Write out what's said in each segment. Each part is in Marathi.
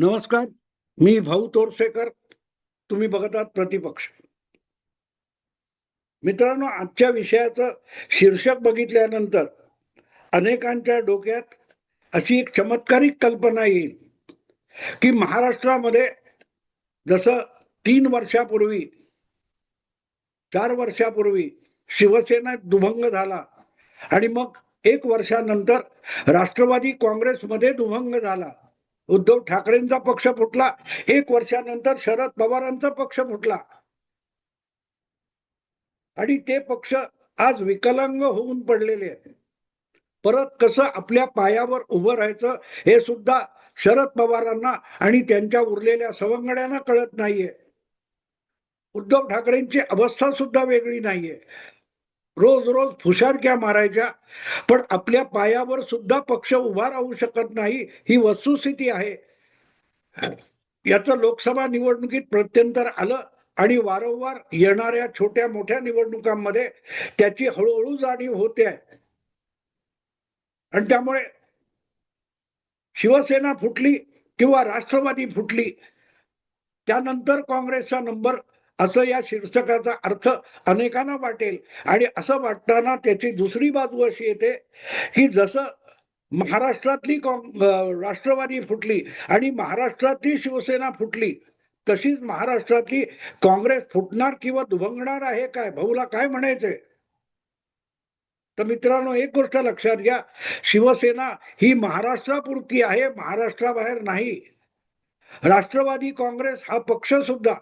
नमस्कार मी भाऊ तोरसेकर तुम्ही बघत आहात प्रतिपक्ष. मित्रांनो आजच्या विषयाचं शीर्षक बघितल्यानंतर अनेकांच्या डोक्यात अशी एक चमत्कारिक कल्पना येईल की महाराष्ट्रामध्ये जसं तीन वर्षापूर्वी चार वर्षापूर्वी शिवसेना दुभंग झाला आणि मग एक वर्षानंतर राष्ट्रवादी काँग्रेसमध्ये दुभंग झाला. उद्धव ठाकरेंचा पक्ष फुटला. एक वर्षानंतर शरद पवारांचा पक्ष फुटला. आणि ते पक्ष आज विकलांग होऊन पडलेले आहेत. परत कसं आपल्या पायावर उभं राहायचं हे सुद्धा शरद पवारांना आणि त्यांच्या उरलेल्या सवंगड्यांना कळत नाहीये. उद्धव ठाकरेंची अवस्था सुद्धा वेगळी नाहीये. रोज रोज फुशारक्या मारायच्या. पण आपल्या पायावर सुद्धा पक्ष उभा राहू शकत नाही ही वस्तुस्थिती आहे. याचं लोकसभा निवडणुकीत प्रत्यंतर आलं आणि वारंवार येणाऱ्या छोट्या मोठ्या निवडणुकांमध्ये त्याची हळूहळू जाणीव होते आहे. आणि त्यामुळे शिवसेना फुटली किंवा राष्ट्रवादी फुटली त्यानंतर काँग्रेसचा नंबर असं या शीर्षकाचा अर्थ अनेकांना वाटेल. आणि असं वाटताना त्याची दुसरी बाजू अशी येते की जसं महाराष्ट्रातली काँग राष्ट्रवादी फुटली आणि महाराष्ट्रातली शिवसेना फुटली तशीच महाराष्ट्रातली काँग्रेस फुटणार किंवा दुभंगणार आहे काय? भाऊला काय म्हणायचंय? तर मित्रांनो एक गोष्ट लक्षात घ्या शिवसेना ही महाराष्ट्रापुरती आहे महाराष्ट्राबाहेर नाही. राष्ट्रवादी काँग्रेस हा पक्ष सुद्धा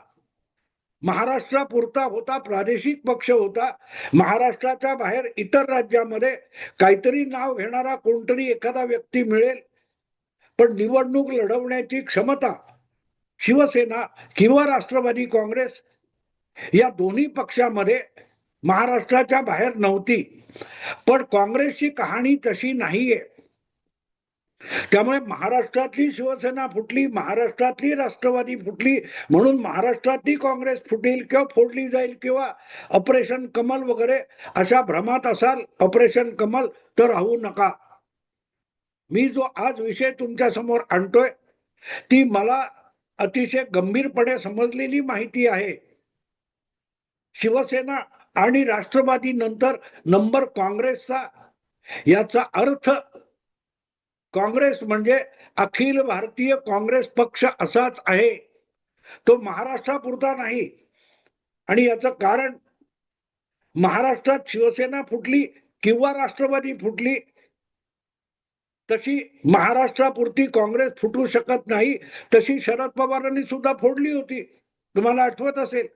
महाराष्ट्रापुरता होता प्रादेशिक पक्ष होता. महाराष्ट्राच्या बाहेर इतर राज्यामध्ये काहीतरी नाव घेणारा कोणतरी एखादा व्यक्ती मिळेल. पण निवडणूक लढवण्याची क्षमता शिवसेना किंवा राष्ट्रवादी काँग्रेस या दोन्ही पक्षामध्ये महाराष्ट्राच्या बाहेर नव्हती. पण काँग्रेसची कहाणी तशी नाहीये. त्यामुळे महाराष्ट्रातली शिवसेना फुटली महाराष्ट्रातली राष्ट्रवादी फुटली म्हणून महाराष्ट्रातली काँग्रेस फुटेल किंवा फोडली जाईल किंवा ऑपरेशन कमल वगैरे अशा भ्रमात असाल ऑपरेशन कमल तर राहू नका. मी जो आज विषय तुमच्यासमोर आणतोय ती मला अतिशय गंभीरपणे समजलेली माहिती आहे. शिवसेना आणि राष्ट्रवादी नंतर नंबर काँग्रेसचा याचा अर्थ काँग्रेस म्हणजे अखिल भारतीय काँग्रेस पक्ष असाच आहे. तो महाराष्ट्रापुरता नाही. आणि याचं कारण महाराष्ट्रात शिवसेना फुटली किंवा राष्ट्रवादी फुटली तशी महाराष्ट्रापुरती काँग्रेस फुटू शकत नाही तशी शरद पवारांनी सुद्धा फोडली होती. तुम्हाला आठवत असेल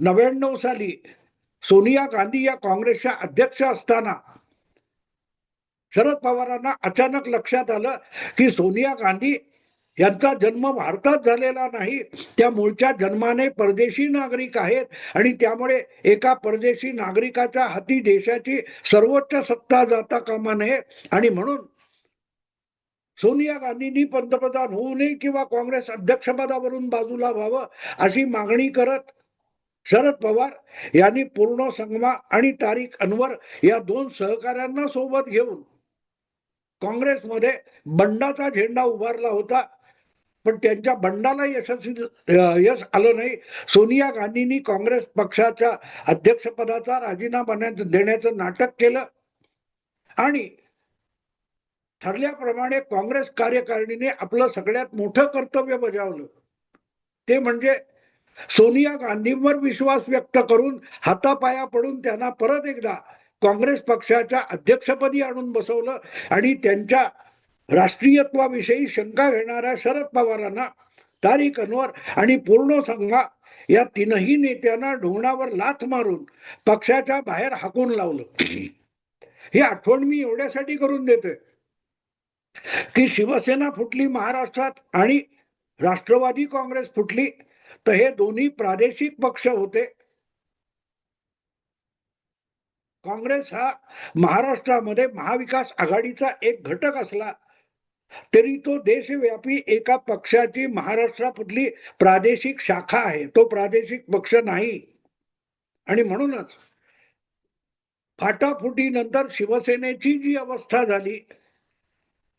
नव्याण्णव साली सोनिया गांधी या काँग्रेसच्या अध्यक्ष असताना शरद पवारांना अचानक लक्षात आलं की सोनिया गांधी यांचा जन्म भारतात झालेला नाही. त्या मूळच्या जन्माने परदेशी नागरिक आहेत आणि त्यामुळे एका परदेशी नागरिकाच्या हाती देशाची सर्वोच्च सत्ता जाता कामा नये. आणि म्हणून सोनिया गांधींनी पंतप्रधान होऊ नये किंवा काँग्रेस अध्यक्षपदावरून बाजूला व्हावं अशी मागणी करत शरद पवार यांनी पूर्ण संगमा आणि तारीख अनवर या दोन सहकाऱ्यांना सोबत घेऊन काँग्रेसमध्ये बंडाचा झेंडा उभारला होता. पण त्यांच्या बंडाला यशस्वी यश आलं नाही. सोनिया गांधींनी काँग्रेस पक्षाच्या अध्यक्षपदाचा राजीनामा देण्याचं नाटक केलं. आणि ठरल्याप्रमाणे काँग्रेस कार्यकारिणीने आपलं सगळ्यात मोठं कर्तव्य बजावलं. ते म्हणजे सोनिया गांधींवर विश्वास व्यक्त करून हातापाया पडून त्यांना परत एकदा काँग्रेस पक्षाच्या अध्यक्षपदी आणून बसवलं आणि त्यांच्या राष्ट्रीयत्वाविषयी शंका घेणाऱ्या शरद पवारांना तारीख अनवर आणि पूर्ण संघा या तीनही नेत्यांना ढोंगणावर लाथ मारून पक्षाच्या बाहेर हाकून लावलं. ही आठवण मी एवढ्यासाठी करून देतोय की शिवसेना फुटली महाराष्ट्रात आणि राष्ट्रवादी काँग्रेस फुटली तर हे दोन्ही प्रादेशिक पक्ष होते. काँग्रेस हा महाराष्ट्रामध्ये महाविकास आघाडीचा एक घटक असला तरी तो देशव्यापी एका पक्षाची महाराष्ट्रामधली प्रादेशिक शाखा आहे. तो प्रादेशिक पक्ष नाही. आणि म्हणूनच फाटाफुटीनंतर शिवसेनेची जी अवस्था झाली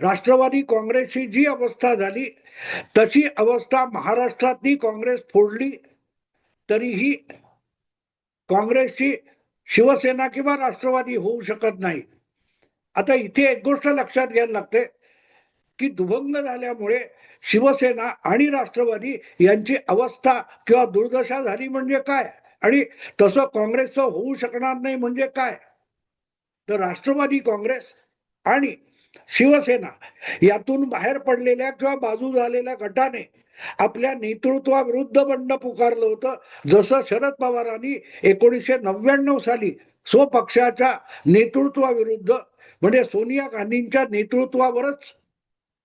राष्ट्रवादी काँग्रेसची जी अवस्था झाली तशी अवस्था महाराष्ट्रातली काँग्रेस फोडली तरीही काँग्रेसची शिवसेना किंवा राष्ट्रवादी होऊ शकत नाही. आता इथे एक गोष्ट लक्षात घ्यायला लागते की दुभंग झाल्यामुळे शिवसेना आणि राष्ट्रवादी यांची अवस्था किंवा दुर्दशा झाली म्हणजे काय? आणि तसं काँग्रेसचं होऊ शकणार नाही म्हणजे काय? तर राष्ट्रवादी काँग्रेस आणि शिवसेना यातून बाहेर पडलेल्या किंवा बाजू झालेल्या गटाने आपल्या नेतृत्वाविरुद्ध बंड पुकारलं होतं. जसं शरद पवारांनी एकोणीसशे नव्याण्णव साली स्वपक्षाच्या नेतृत्वाविरुद्ध म्हणजे सोनिया गांधींच्या नेतृत्वावरच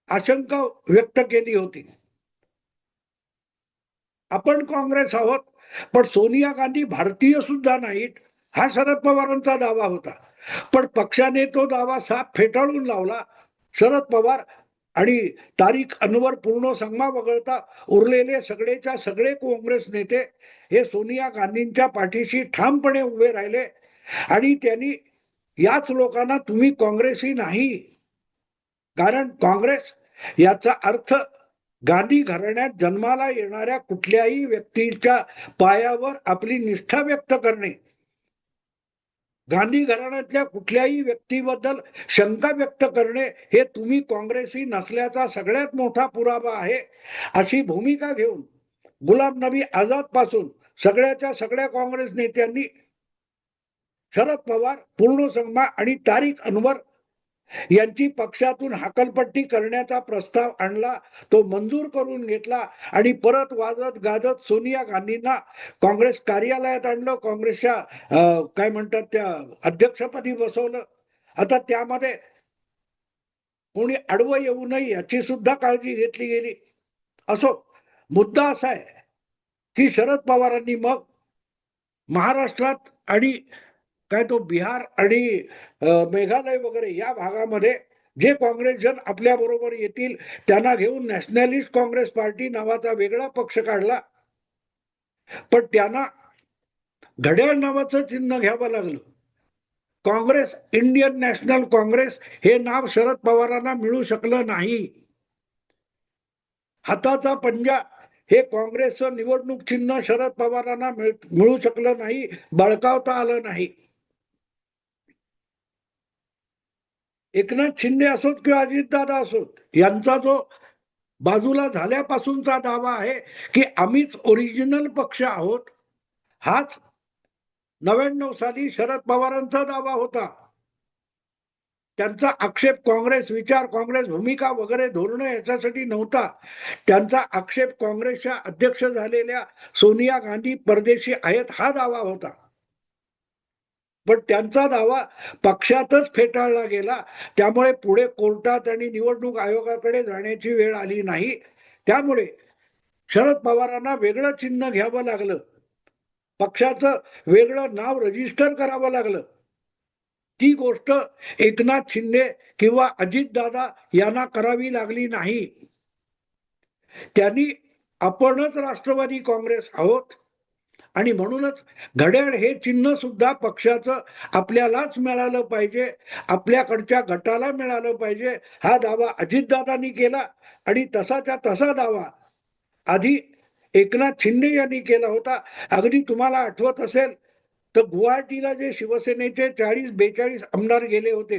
आशंका व्यक्त केली होती. आपण काँग्रेस आहोत पण सोनिया गांधी भारतीय सुद्धा नाहीत हा शरद पवारांचा दावा होता. पण पक्षाने तो दावा साफ फेटाळून लावला. शरद पवार आणि तारीख अनवर पूर्ण संगमा वगळता उरलेले सगळेच्या सगळे काँग्रेस नेते हे सोनिया गांधींच्या पाठीशी ठामपणे उभे राहिले. आणि त्यांनी याच लोकांना तुम्ही काँग्रेसही नाही. कारण काँग्रेस याचा अर्थ गांधी घराण्यात जन्माला येणाऱ्या कुठल्याही व्यक्तीच्या पायावर आपली निष्ठा व्यक्त करणे. गांधी घराण्यातल्या कुठल्याही व्यक्तीबद्दल शंका व्यक्त करणे हे तुम्ही काँग्रेसी नसल्याचा सगळ्यात मोठा पुरावा आहे अशी भूमिका घेऊन गुलाम नबी आझादपासून सगळ्याच्या सगळ्या काँग्रेस नेत्यांनी शरद पवार पूर्ण संगमा आणि तारिक अनवर यांची पक्षातून हाकलपट्टी करण्याचा प्रस्ताव आणला तो मंजूर करून घेतला आणि परत वाजत गाजत सोनिया गांधींना काँग्रेस कार्यालयात आणलं. काँग्रेसच्या काय म्हणतात त्या अध्यक्षपदी बसवलं. आता त्यामध्ये कोणी आडवं येऊ नये याची सुद्धा काळजी घेतली गेली. असो मुद्दा असा आहे की शरद पवारांनी मग महाराष्ट्रात आणि काय तो बिहार आणि मेघालय वगैरे या भागामध्ये जे काँग्रेस जन आपल्या बरोबर येतील त्यांना घेऊन नॅशनलिस्ट काँग्रेस पार्टी नावाचा वेगळा पक्ष काढला. पण त्यांना घड्याळ नावाचं चिन्ह घ्यावं लागलं. काँग्रेस इंडियन नॅशनल काँग्रेस हे नाव शरद पवारांना मिळू शकलं नाही. हाताचा पंजा हे काँग्रेसचं निवडणूक चिन्ह शरद पवारांना मिळ- मिळू शकलं नाही बळकावता आलं नाही. एकनाथ शिंदे असोत किंवा अजितदादा असोत यांचा जो बाजूला झाल्यापासूनचा दावा आहे की आम्हीच ओरिजिनल पक्ष आहोत हाच नव्याण्णव साली शरद पवारांचा दावा होता. त्यांचा आक्षेप काँग्रेस विचार काँग्रेस भूमिका वगैरे धोरणं याच्यासाठी नव्हता. त्यांचा आक्षेप काँग्रेसच्या अध्यक्ष झालेल्या सोनिया गांधी परदेशी आहेत हा दावा होता. पण त्यांचा दावा पक्षातच फेटाळला गेला. त्यामुळे पुढे कोर्टात आणि निवडणूक आयोगाकडे जाण्याची वेळ आली नाही. त्यामुळे शरद पवारांना वेगळं चिन्ह घ्यावं लागलं. पक्षाचं वेगळं नाव रजिस्टर करावं लागलं. ती गोष्ट एकनाथ शिंदे किंवा अजितदादा यांना करावी लागली नाही. त्यांनी आपणच राष्ट्रवादी काँग्रेस आहोत. आणि म्हणूनच घड्याळ हे चिन्ह सुद्धा पक्षाचं आपल्यालाच मिळालं पाहिजे. आपल्याकडच्या गटाला मिळालं पाहिजे. हा दावा अजितदादांनी केला आणि तसाच्या तसा दावा आधी एकनाथ शिंदे यांनी केला होता. अगदी तुम्हाला आठवत असेल तर गुवाहाटीला जे शिवसेनेचे चाळीस बेचाळीस आमदार गेले होते.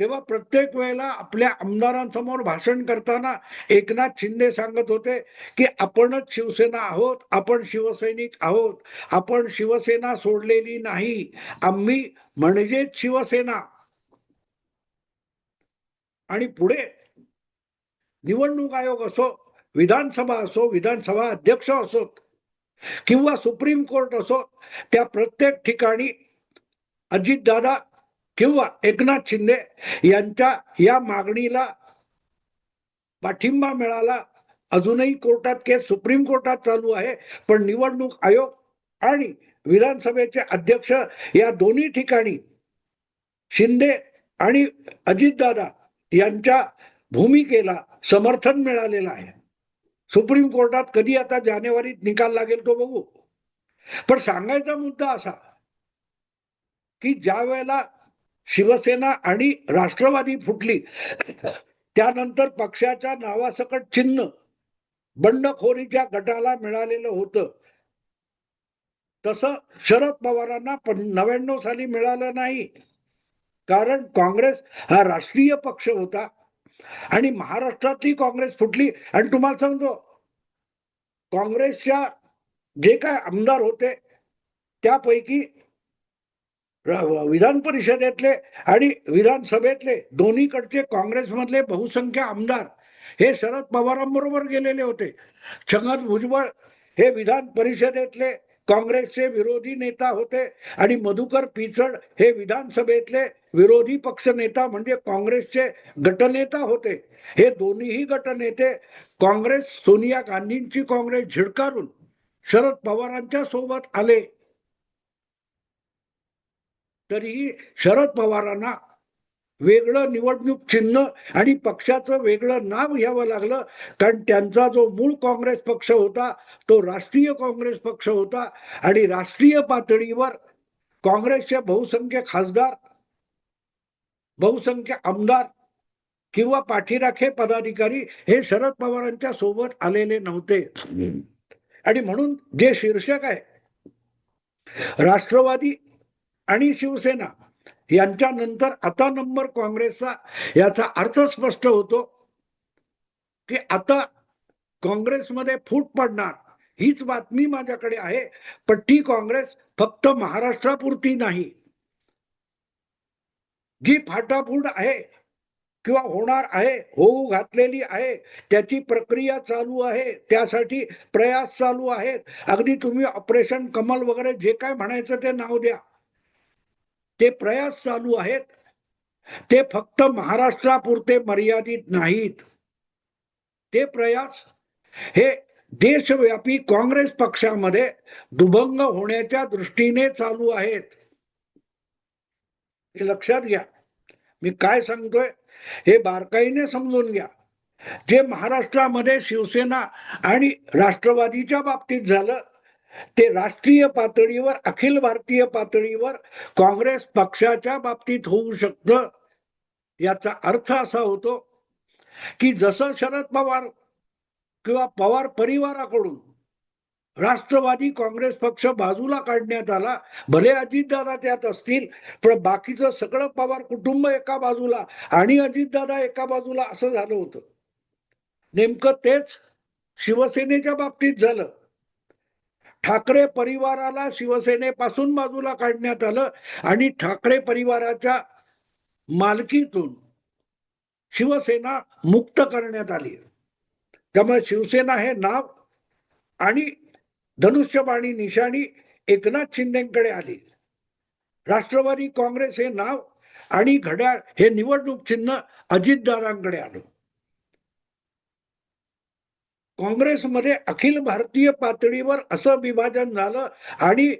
तेव्हा प्रत्येक वेळेला आपल्या आमदारांसमोर भाषण करताना एकनाथ शिंदे सांगत होते की आपणच शिवसेना आहोत आपण शिवसैनिक आहोत आपण शिवसेना सोडलेली नाही आम्ही म्हणजेच शिवसेना. आणि पुढे निवडणूक आयोग असो विधानसभा असो विधानसभा अध्यक्ष असोत किंवा सुप्रीम कोर्ट असो त्या प्रत्येक ठिकाणी अजितदादा किंवा एकनाथ शिंदे यांच्या या मागणीला पाठिंबा मिळाला. अजूनही कोर्टात केस सुप्रीम कोर्टात चालू आहे पण निवडणूक आयोग आणि विधानसभेचे अध्यक्ष या दोन्ही ठिकाणी शिंदे आणि अजितदादा यांच्या भूमिकेला समर्थन मिळालेलं आहे. सुप्रीम कोर्टात कधी आता जानेवारीत निकाल लागेल तो बघू. पण सांगायचा मुद्दा असा की ज्या वेळेला शिवसेना आणि राष्ट्रवादी फुटली. त्यानंतर पक्षाच्या नावासकट चिन्ह बंडखोरीच्या गटाला मिळालेलं होतं. तसं शरद पवारांना नव्याण्णव साली मिळालं नाही. कारण काँग्रेस हा राष्ट्रीय पक्ष होता आणि महाराष्ट्रातली काँग्रेस फुटली. आणि तुम्हाला सांगतो काँग्रेसच्या जे काय आमदार होते त्यापैकी विधान परिषदेतले आणि विधानसभेतले दोन्हीकडचे काँग्रेसमधले बहुसंख्य आमदार हे शरद पवारांबरोबर गेलेले होते. छगन भुजबळ हे विधान परिषदेतले काँग्रेसचे विरोधी नेता होते आणि मधुकर पिचड हे विधानसभेतले विरोधी पक्ष नेता म्हणजे काँग्रेसचे गटनेता होते. हे दोन्हीही गटनेते काँग्रेस सोनिया गांधींची काँग्रेस झिडकारून शरद पवारांच्या सोबत आले. तरीही शरद पवारांना वेगळं निवडणूक चिन्ह आणि पक्षाचं वेगळं नाव घ्यावं लागलं. कारण त्यांचा जो मूळ काँग्रेस पक्ष होता तो राष्ट्रीय काँग्रेस पक्ष होता आणि राष्ट्रीय पातळीवर काँग्रेसचे बहुसंख्य खासदार बहुसंख्य आमदार किंवा पाठीराखे पदाधिकारी हे शरद पवारांच्या सोबत आलेले नव्हते. आणि म्हणून जे शीर्षक आहे राष्ट्रवादी आणि शिवसेना यांच्या नंतर आता नंबर काँग्रेसचा याचा अर्थ स्पष्ट होतो की आता काँग्रेसमध्ये फूट पडणार हीच बातमी माझ्याकडे आहे पण ती काँग्रेस फक्त महाराष्ट्रापुरती नाही. जी फाटाफूट आहे किंवा होणार आहे होऊ घातलेली आहे त्याची प्रक्रिया चालू आहे त्यासाठी प्रयास चालू आहेत. अगदी तुम्ही ऑपरेशन कमल वगैरे जे काय म्हणायचं ते नाव द्या. ते प्रयास चालू आहेत. ते फक्त महाराष्ट्रापुरते मर्यादित नाहीत. ते प्रयास हे देशव्यापी काँग्रेस पक्षामध्ये दुभंग होण्याच्या दृष्टीने चालू आहेत. हे लक्षात घ्या. मी काय सांगतोय? हे बारकाईने समजून घ्या. जे महाराष्ट्रामध्ये शिवसेना आणि राष्ट्रवादीच्या बाबतीत झालं ते राष्ट्रीय पातळीवर अखिल भारतीय पातळीवर काँग्रेस पक्षाच्या बाबतीत होऊ शकतं याचा अर्थ असा होतो की जसं शरद पवार किंवा पवार परिवाराकडून राष्ट्रवादी काँग्रेस पक्ष बाजूला काढण्यात आला भले अजितदादा त्यात असतील पण बाकीचं सगळं पवार कुटुंब एका बाजूला आणि अजितदादा एका बाजूला असं झालं होतं. नेमकं तेच शिवसेनेच्या बाबतीत झालं. ठाकरे परिवाराला शिवसेनेपासून बाजूला काढण्यात आलं आणि ठाकरे परिवाराच्या मालकीतून शिवसेना मुक्त करण्यात आली. त्यामुळे शिवसेना हे नाव आणि धनुष्यबाणी निशाणी एकनाथ शिंदेकडे आली. राष्ट्रवादी काँग्रेस हे नाव आणि घड्याळ हे निवडणूक चिन्ह अजितदारांकडे आलं. काँग्रेसमध्ये अखिल भारतीय पातळीवर असं विभाजन झालं आणि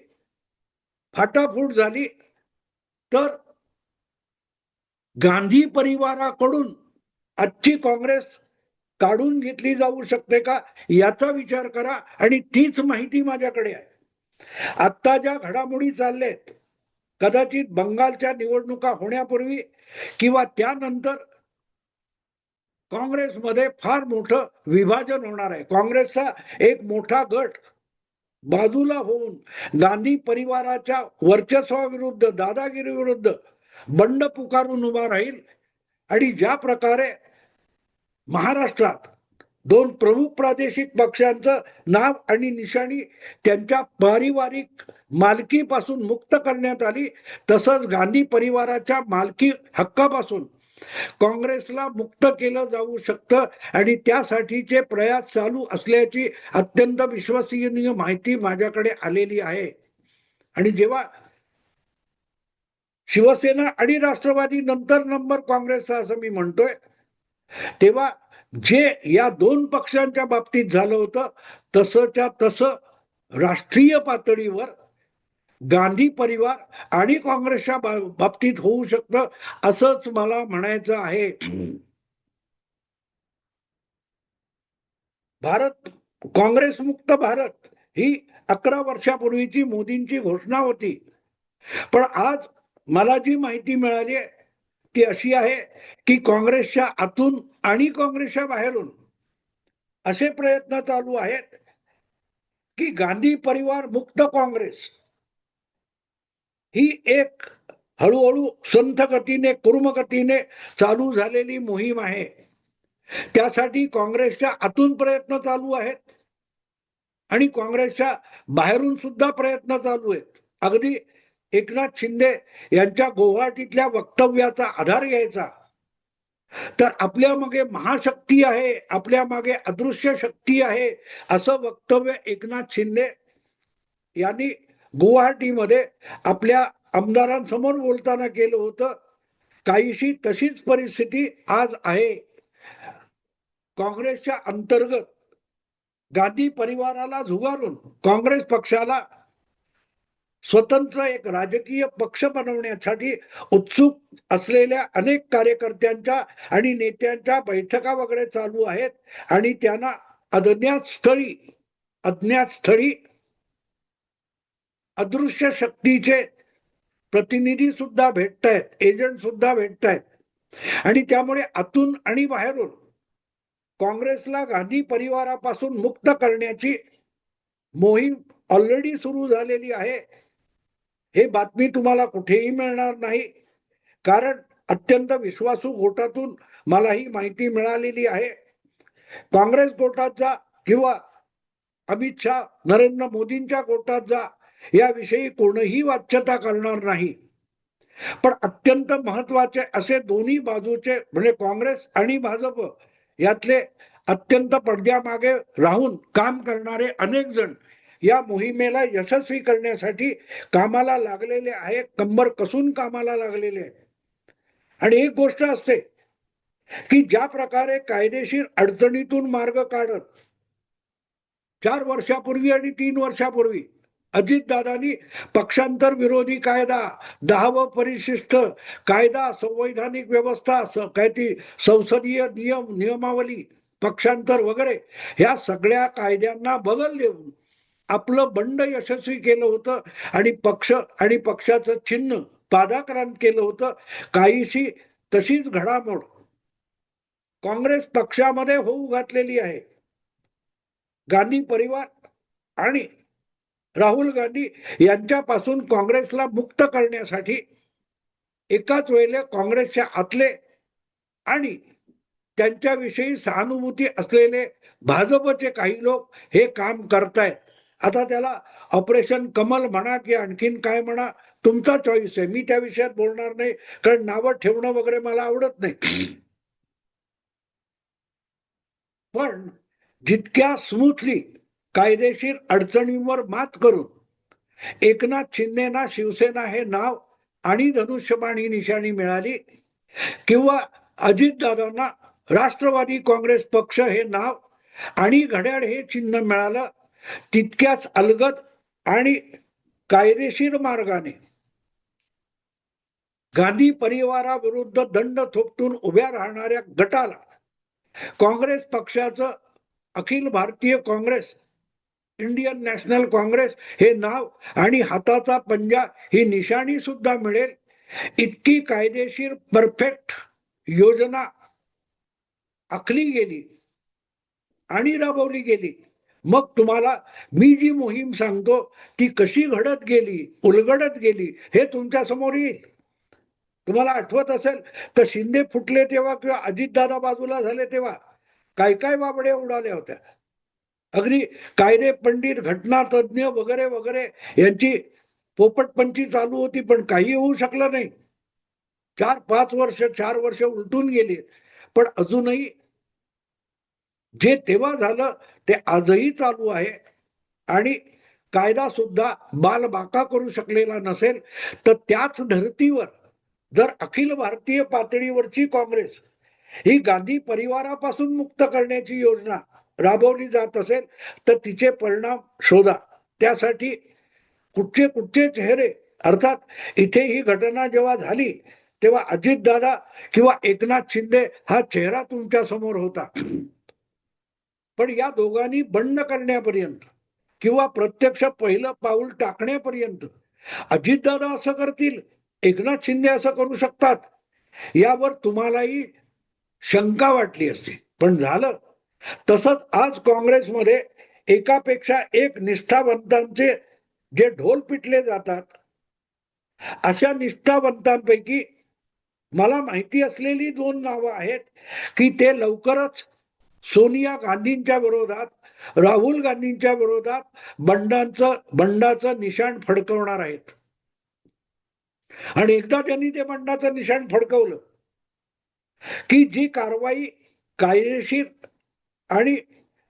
फाटाफूट झाली तर गांधी परिवाराकडून आजची काँग्रेस काढून घेतली जाऊ शकते का याचा विचार करा आणि तीच माहिती माझ्याकडे आहे. आत्ता ज्या घडामोडी चाललेत कदाचित बंगालच्या निवडणुका होण्यापूर्वी किंवा त्यानंतर काँग्रेसमध्ये फार मोठं विभाजन होणार आहे. काँग्रेसचा एक मोठा गट बाजूला होऊन गांधी परिवाराच्या वर्चस्वाविरुद्ध दादागिरी विरुद्ध बंड पुकारून उभा राहील आणि ज्या प्रकारे महाराष्ट्रात दोन प्रमुख प्रादेशिक पक्षांचं नाव आणि निशाणी त्यांच्या पारिवारिक मालकीपासून मुक्त करण्यात आली तसंच गांधी परिवाराच्या मालकी हक्कापासून काँग्रेसला मुक्त केलं जाऊ शकतं आणि त्यासाठीचे प्रयास चालू असल्याची अत्यंत विश्वसनीय माहिती माझ्याकडे आलेली आहे. आणि जेव्हा शिवसेना आणि राष्ट्रवादी नंतर नंबर काँग्रेसचा असं मी म्हणतोय तेव्हा जे या दोन पक्षांच्या बाबतीत झालं होतं तसंच्या तसं राष्ट्रीय पातळीवर गांधी परिवार आणि काँग्रेसच्या बाबतीत होऊ शकतं असंच मला म्हणायचं आहे. भारत काँग्रेस मुक्त भारत ही अकरा वर्षापूर्वीची मोदींची घोषणा होती. पण आज मला जी माहिती मिळाली आहे ती अशी आहे की काँग्रेसच्या आतून आणि काँग्रेसच्या बाहेरून असे प्रयत्न चालू आहेत की गांधी परिवार मुक्त काँग्रेस ही एक हळूहळू संथ गतीने कुर्मगतीने चालू झालेली मोहीम आहे. त्यासाठी काँग्रेसच्या आतून प्रयत्न चालू आहेत. आणि काँग्रेसच्या बाहेरून सुद्धा प्रयत्न चालू आहेत. अगदी एकनाथ शिंदे यांच्या गुवाहाटीतल्या वक्तव्याचा आधार घ्यायचा. तर आपल्या मागे महाशक्ती आहे आपल्या मागे अदृश्य शक्ती आहे असं वक्तव्य एकनाथ शिंदे यांनी गुवाहाटीमध्ये आपल्या आमदारांसमोर बोलताना केलं होतं काहीशी तशीच परिस्थिती आज आहे. काँग्रेसच्या अंतर्गत गांधी परिवाराला झुगारून काँग्रेस पक्षाला स्वतंत्र एक राजकीय पक्ष बनवण्यासाठी उत्सुक असलेल्या अनेक कार्यकर्त्यांच्या आणि नेत्यांच्या बैठका वगैरे चालू आहेत आणि त्यांना अज्ञात स्थळी अज्ञात स्थळी अदृश्य शक्तीचे प्रतिनिधी सुद्धा भेटत आहेत एजंट सुद्धा भेटत आहेत आणि त्यामुळे आतून आणि बाहेरून काँग्रेसला गांधी परिवारापासून मुक्त करण्याची मोहीम ऑलरेडी सुरू झालेली आहे. हे बातमी तुम्हाला कुठेही मिळणार नाही. कारण अत्यंत विश्वासू गोटातून मला ही माहिती मिळालेली आहे. काँग्रेस गोटाचा किंवा अमित शहा नरेंद्र मोदींच्या गोटाचा याविषयी कोणीही वाच्यता करणार नाही. पण अत्यंत महत्त्वाचे असे दोन्ही बाजूचे म्हणजे काँग्रेस आणि भाजप यातले अत्यंत पडद्यामागे राहून काम करणारे अनेक जण या मोहिमेला यशस्वी करण्यासाठी कामाला लागलेले आहे. कंबर कसून कामाला लागलेले आहे. आणि एक गोष्ट असते की ज्या प्रकारे कायदेशीर अडचणीतून मार्ग काढत चार वर्षापूर्वी आणि तीन वर्षापूर्वी अजितदादांनी पक्षांतर विरोधी कायदा दहावं परिशिष्ट कायदा संवैधानिक व्यवस्था स- काय ती संसदीय नियम नियमावली पक्षांतर वगैरे ह्या सगळ्या कायद्यांना बदल देऊन आपलं बंड यशस्वी केलं होतं आणि पक्ष आणि पक्षाचं चिन्ह पादाक्रांत केलं होतं. काहीशी तशीच घडामोड काँग्रेस पक्षामध्ये होऊ घातलेली आहे. गांधी परिवार आणि राहुल गांधी यांच्यापासून काँग्रेसला मुक्त करण्यासाठी एकाच वेळेला काँग्रेसच्या आतले आणि त्यांच्याविषयी सहानुभूती असलेले भाजपचे काही लोक हे काम करतायत. आता त्याला ऑपरेशन कमल म्हणा की आणखीन काय म्हणा तुमचा चॉईस आहे. मी त्या विषयात बोलणार नाही कारण नावं ठेवणं वगैरे मला आवडत नाही. पण जितक्या स्मूथली कायदेशीर अडचणींवर मात करून एकनाथ शिंदेना शिवसेना हे नाव आणि धनुष्यबाणी ही निशाणी मिळाली किंवा अजितदादांना राष्ट्रवादी काँग्रेस पक्ष हे नाव आणि घड्याळ हे चिन्ह मिळालं तितक्याच अलगद आणि कायदेशीर मार्गाने. गांधी परिवाराविरुद्ध दंड थोपटून उभ्या राहणाऱ्या गटाला काँग्रेस पक्षाचं अखिल भारतीय काँग्रेस इंडियन नॅशनल काँग्रेस हे नाव आणि हाताचा पंजा ही निशाणी सुद्धा मिळेल. इतकी कायदेशीर परफेक्ट योजना आखली गेली आणि राबवली गेली. मग तुम्हाला मी जी मोहीम सांगतो ती कशी घडत गेली उलगडत गेली हे तुमच्यासमोर येईल. तुम्हाला आठवत असेल तर शिंदे फुटले तेव्हा किंवा अजितदादा बाजूला झाले तेव्हा काय काय बाबड्या उडाल्या होत्या. अगदी कायदे पंडित घटना तज्ज्ञ वगैरे वगैरे यांची पोपटपंची चालू होती पण काही होऊ शकलं नाही. चार पाच वर्ष चार वर्ष उलटून गेली. पण अजूनही जे तेव्हा झालं ते आजही चालू आहे. आणि कायदा सुद्धा बालबाका करू शकलेला नसेल तर त्याच धर्तीवर जर अखिल भारतीय पातळीवरची काँग्रेस ही गांधी परिवारापासून मुक्त करण्याची योजना राबवली जात असेल तर तिचे परिणाम शोधा. त्यासाठी कुठचे कुठचे चेहरे अर्थात इथे ही घटना जेव्हा झाली तेव्हा अजितदादा किंवा एकनाथ शिंदे हा चेहरा तुमच्यासमोर होता. पण या दोघांनी बंड करण्यापर्यंत किंवा प्रत्यक्ष पहिलं पाऊल टाकण्यापर्यंत अजितदादा असं करतील एकनाथ शिंदे असं करू शकतात यावर तुम्हालाही शंका वाटली असते पण झालं. तसंच आज काँग्रेसमध्ये एकापेक्षा एक निष्ठावंतांचे जे ढोल पिटले जातात अशा निष्ठावंतांपैकी मला माहिती असलेली दोन नावं आहेत की ते लवकरच सोनिया गांधींच्या विरोधात राहुल गांधींच्या विरोधात बंडांचं बंडाचं निशाण फडकवणार आहेत. आणि एकदा त्यांनी ते बंडाचं निशाण फडकवलं की जी कारवाई कायदेशीर आणि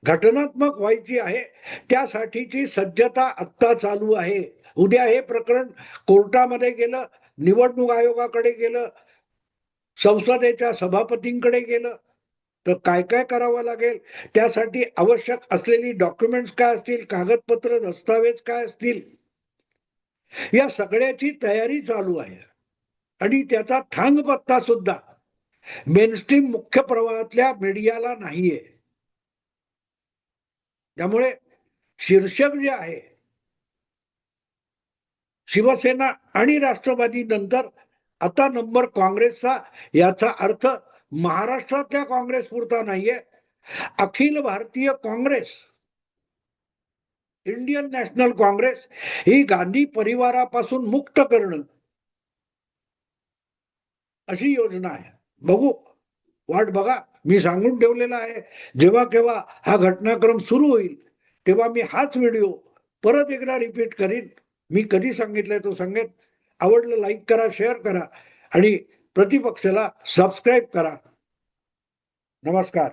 घटनात्मक व्हायची आहे त्यासाठीची सज्जता आत्ता चालू आहे. उद्या हे प्रकरण कोर्टामध्ये गेलं निवडणूक आयोगाकडे गेलं संसदेच्या सभापतींकडे गेलं तर काय काय करावं लागेल? त्यासाठी आवश्यक असलेली डॉक्युमेंट्स काय असतील? कागदपत्र दस्तावेज काय असतील? या सगळ्याची तयारी चालू आहे. आणि त्याचा थांग पत्ता सुद्धा मेनस्ट्रीम मुख्य प्रवाहातल्या मीडियाला नाहीये. त्यामुळे शीर्षक जे आहे शिवसेना आणि राष्ट्रवादी नंतर आता नंबर काँग्रेसचा याचा अर्थ महाराष्ट्रातल्या काँग्रेस पुरता नाहीये. अखिल भारतीय काँग्रेस इंडियन नॅशनल काँग्रेस ही गांधी परिवारापासून मुक्त करणं अशी योजना आहे. बघू. वाट बघा मी सांगून ठेवलेला आहे. जेव्हा केव्हा हा घटनाक्रम सुरू होईल तेव्हा मी हाच व्हिडिओ परत एकदा रिपीट करीन. मी कधी सांगितलंय तो सांगेन. आवडलं लाईक करा शेअर करा आणि प्रतिपक्षाला सबस्क्राईब करा. नमस्कार.